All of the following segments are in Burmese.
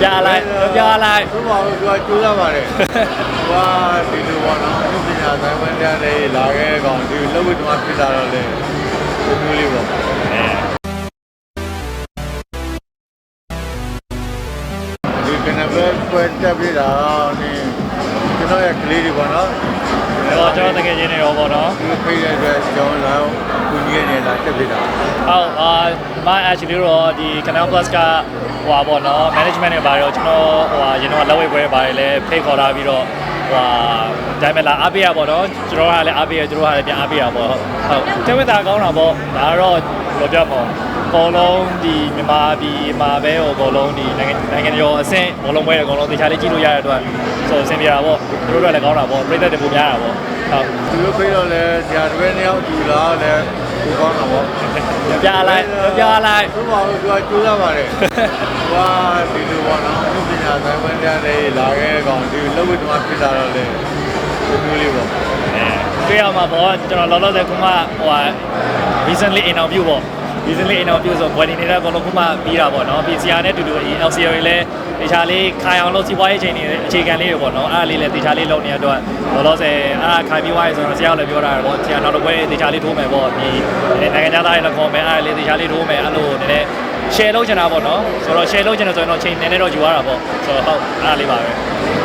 ပြလိုက်ပြလိုက်ဘုရားကသူကကျိုးစားပါတယ်။ဟာဒီလိုပေါ့နော်။ဒီပညာဆိုင်ဝန်ထမ်းတွေလာခဲ့ကောင်ဒီလောက်ဝိတ္တမဖြစ်လာတော့လေဒီလိုလေးပေါ့။ဒီကနဘယ်ပွဲတက်ပြတာနင်းကျွန်တော်ရဲ့ကလေးတွေပေါ့နော်။တော့ကျွန်တော်တကယ်ချင်းနေရောပေါ့နော်ဒီဖိတဲ့အတွက်ကျွန်တော်လာကူညီနေလာတက်ပြတာဟုတ်အာမ actually တော့ဒီ Canal Plus က ဟိုပါပေါ့နော် management တွေပါတော့ကျွန်တော်ဟိုဟာရင်တော့လက်ဝဲပွဲပါတယ်လဲဖိတ်ခေါ်ထားပြီးတော့ဟိုဟာဒါပေမဲ့လာအားပေးရပေါ့နော်ကျွန်တော်ကလည်းအားပေးရသူတို့ကလည်းပြန်အားပေးရပေါ့ဟုတ်ဟုတ်တဲဝက်တာကောင်းတာပေါ့ဒါကတော့ဘယ်လိုပြောမလဲအကုန်လုံးဒီမြန်မာပြည်မှာပဲဟိုအကုန်လုံးဒီနိုင်ငံနိုင်ငံရောအဆင့်အကုန်လုံးပွဲအကုန်လုံးတခြားလေးကြည့်လို့ရတဲ့အတွက်ဆိုအဆင်ပြေတာပေါ့သူတို့လည်းကောင်းတာပေါ့ပြည်သက်တွေပုံများတာပေါ့ဟုတ်သူတို့ဖိတော့လဲဆရာတွေနှစ်ယောက်ယူလာလဲကိုကောင်းတာပေါ့ပြလိုက်ပြလိုက်ဘုရားကသူကကျိုးစားပါတယ်။ ဟာဒီလိုပေါ့နော်။ဒီပညာဆိုင်ဝန်ထမ်းတွေလာခဲ့ကောင်ဒီလောက်ဝိတ္တမဖြစ်လာတော့လေဒီလိုလေးပေါ့တွေ့ရမှာပေါ့ကျွန်တော်လောလောဆယ်ခုမှဟိုဟာ recently interview ပေါ့ recently interview ဆို body နေတဲ့ကောင်လုံးခုမှပြီးတာပေါ့နော်ပြီး CR နဲ့တူတူ LCR တွေလည်းတခြားလေးခိုင်အောင်လို့စီးပွားရေးချိန်တွေအခြေခံလေးတွေပေါ့နော်အဲ့ဒါလေးလည်းတခြားလေးလုပ်နေရတော့လောလောဆယ်အဲ့ဒါခိုင်ပြီးွားရဆိုတော့ဆရာကလည်းပြောတာပေါ့ဆရာနောက်တစ်ပွဲတခြားလေးထိုးမယ်ပေါ့ဒီနိုင်ငံခြားသားတွေလည်းခေါ်မယ်အဲ့ဒါလေးတခြားလေးထိုးမယ်အဲ့လိုနည်းနည်း share လုပ်ချင်တာပေါ့နော်ဆိုတော့ share လုပ်ချင်တယ်ဆိုရင်တော့ချိန်နည်းနည်းတော့ယူရတာပေါ့ဆိုတော့ဟုတ်အဲ့ဒါလေးပါပဲ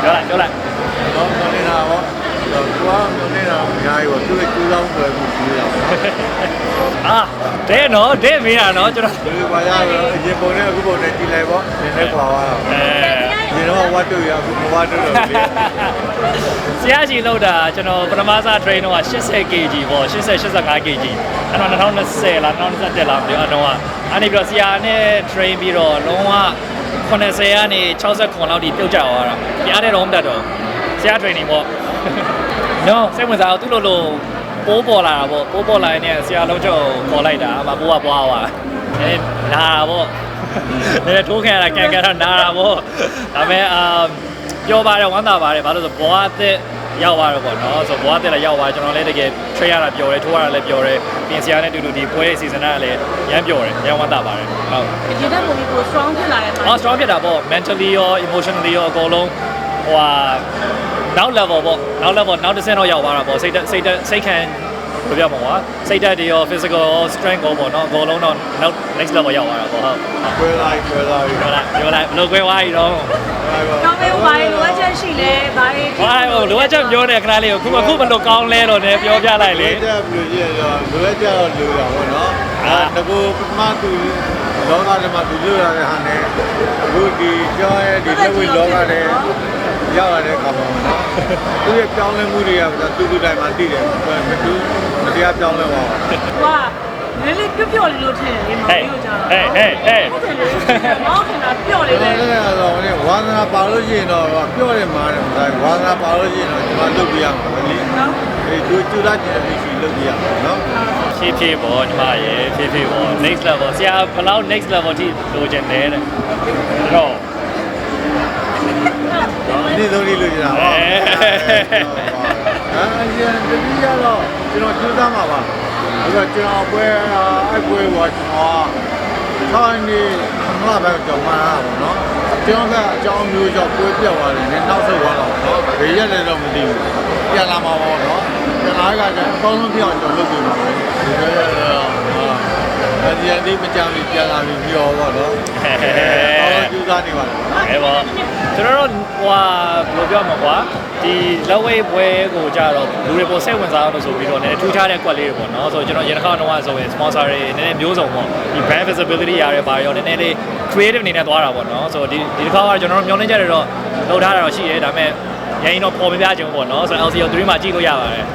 ပြောလိုက်ပြောလိုက်။တော့ပြောနေတာပေါ့။တော့သူကပြောနေတာအများကြီးပေါ့။သူကကျိုးစားပွဲကိုပြီးတာပေါ့အာတဲ့နော်တဲ့မင်းอ่ะနော်ကျွန်တော်။ဒီပါရတော့အရင်ပုံနဲ့အခုပုံနဲ့ကြည့်လိုက်ပေါ့။နည်းနည်းကွာသွားတာအဲ။ ဒီတော့ဝတ်တူရအခုမဝတ်တူတော့လေဆရာကြီးလောက်တာကျွန်တော်ပထမစား train တော့80 kg ပေါ့80 85 kg အဲ့တော့2020လား2021လားမသိဘူးအဲ့တော့အဲ့ဒီပြီးတော့ဆရာနဲ့ train ပြီးတော့လုံးဝ80ကနေ69လောက်ထိပြုတ်ကျသွားတာပြားတဲ့တော့မတတ်တော့ဆရာ training ပေါ့ no စိတ်ဝင်စားအောင်သူ့လိုလိုပိုးပေါ်လာတာပေါ့ပိုးပေါ်လာရင်ဆရာလုံးကျော်ခေါ်လိုက်တာအမပိုးကပွားသွားအဲနာတာပေါ့ နည်းနည်းထိုးခံရတာကန်ကန်တော့နာတာပေါ့ဒါပေမဲ့အာပြောပါတယ်ဝမ်းသာပါတယ်ဘာလို့လဲဆိုဘွားအသက်ရောက်သွားတော့ပေါ့နော်ဆိုဘွားအသက်လည်းရောက်သွားကျွန်တော်လည်းတကယ် train ရတာပျော်တယ်ထိုးရတာလည်းပျော်တယ်ပြင်ဆင်ရတဲ့တူတူဒီပွဲစီစဉ်တာလည်းရမ်းပျော်တယ်ရမ်းဝမ်းသာပါတယ်ဟုတ်ဒီတဲ့ပုံကြီးကို strong ဖြစ်လာတဲ့အော် strong ဖြစ်တာပေါ့ mentally ရော emotionally ရောအကုန်လုံးဟိုဟာနောက် level ပေါ့နောက် level နောက်တစ်ဆင့်တော့ရောက်သွားတာပေါ့စိတ်သက်စိတ်သက်စိတ်ခံ ဘယ်ပြောမလဲကွာစိတ်သက်တွေရော physical strength ကိုပေါ့နော်အကုန်လုံးတော့နောက် next level ရောက်သွားတာပေါ့ဟုတ်။ပွဲလိုက်ပွဲလိုက်ပြောလိုက်ပြောလိုက်ဘယ်လိုခွဲသွားပြီတော့။ကောင်းမေးဘာလို့လိုအပ်ချက်ရှိလဲဘာတွေဟိုဟိုလိုအပ်ချက်ပြောတယ်ခဏလေးကိုခုအခုဘယ်လိုကောင်းလဲတော့လည်းပြောပြလိုက်လေလိုချက်ပြီးရတော့လိုချက်တော့လိုတာပေါ့နော်အဲတကူပထမသူလောကထဲမှာသူလိုရတဲ့ဟာနဲ့အခုဒီကျောင်းရဲ့ဒီလက်ဝဲလောကထဲရောက်ရတဲ့ခါမှာနော် သူရဲ့ပြောင်းလဲမှုတွေကသူသူတိုင်းမှာသိတယ်မတူမတရားပြောင်းလဲပါဘူးကွာနည်းလေးပျော့ပျော့လေးလို့ထင်တယ်မောင်လေးကိုကြာဟေးဟေးဟေးဟုတ်တယ်လေမောင်ခင်တာပျော့လေးကျွန်ပဲတော်လည်းတော့ဝါသနာပါလို့ရှိရင်တော့ပြောတယ်မှာတယ်ဝါသနာပါလို့ရှိရင်တော့ကျွန်တော်လုပ်ပြရမှာပဲလေနော်အဲကျူကျူလာကျင်တဲ့ရှိလုပ်ပြရမှာနော်ဖြည်းဖြည်းပေါ့ညီမရေဖြည်းဖြည်းပေါ့ next level ဆရာဘယ်လောက် next level ထိလိုချင်တယ်တဲ့ တော့နေ့ဆုံးလေးလို့ရတာပါအဲရင်တတိယတော့ကျွန်တော်ကျူးသားမှာပါအဲ့တော့ကျွန်တော်ပွဲအဲ့ပွဲကကျွန်တော်ဆောင်းနေမလားပဲကြောင်မှာပါနော်ကျွန်တော်ကအကြောင်းမျိုးကြောင့်ပွဲပြတ်သွားတယ်နည်းနောက်ဆုတ်သွားတော့နော်ဘယ်ရက်လဲတော့မသိဘူးပြန်လာမှာပေါ့နော်ပြန်လာကကျအကောင်းဆုံးပြောင်းကျွန်တော်လုပ်ပြမှာပဲဒီလိုရတော့အဲဒီအဒီမကြောင်ပြီးပြန်လာပြီးပြောပေါ့နော်အော်ကျူးသားနေပါလားနော်အဲပေါ့ ကျွန်တော်တို့ဟိုဟာဘယ်လိုပြောမှာကွာဒီလက်ဝဲပွဲကိုကြတော့လူတွေပေါ်စိတ်ဝင်စားအောင်လို့ဆိုပြီးတော့လည်းထူးခြားတဲ့ကွက်လေးတွေပေါ့နော်ဆိုတော့ကျွန်တော်ရင်တစ်ခါတော့ဆိုရင် sponsor တွေနည်းနည်းမျိုးစုံပေါ့ဒီ brand visibility ရတဲ့ဘာရောနည်းနည်းလေး creative အနေနဲ့သွားတာပေါ့နော်ဆိုတော့ဒီဒီတစ်ခါကကျွန်တော်တို့မျှော်လင့်ချက်တွေတော့လုပ်ထားတာတော့ရှိတယ်ဒါပေမဲ့ရရင်တော့ပေါ်မပြချင်ဘူးပေါ့နော်ဆိုတော့ LCO 3မှာကြည့်လို့ရပါတယ်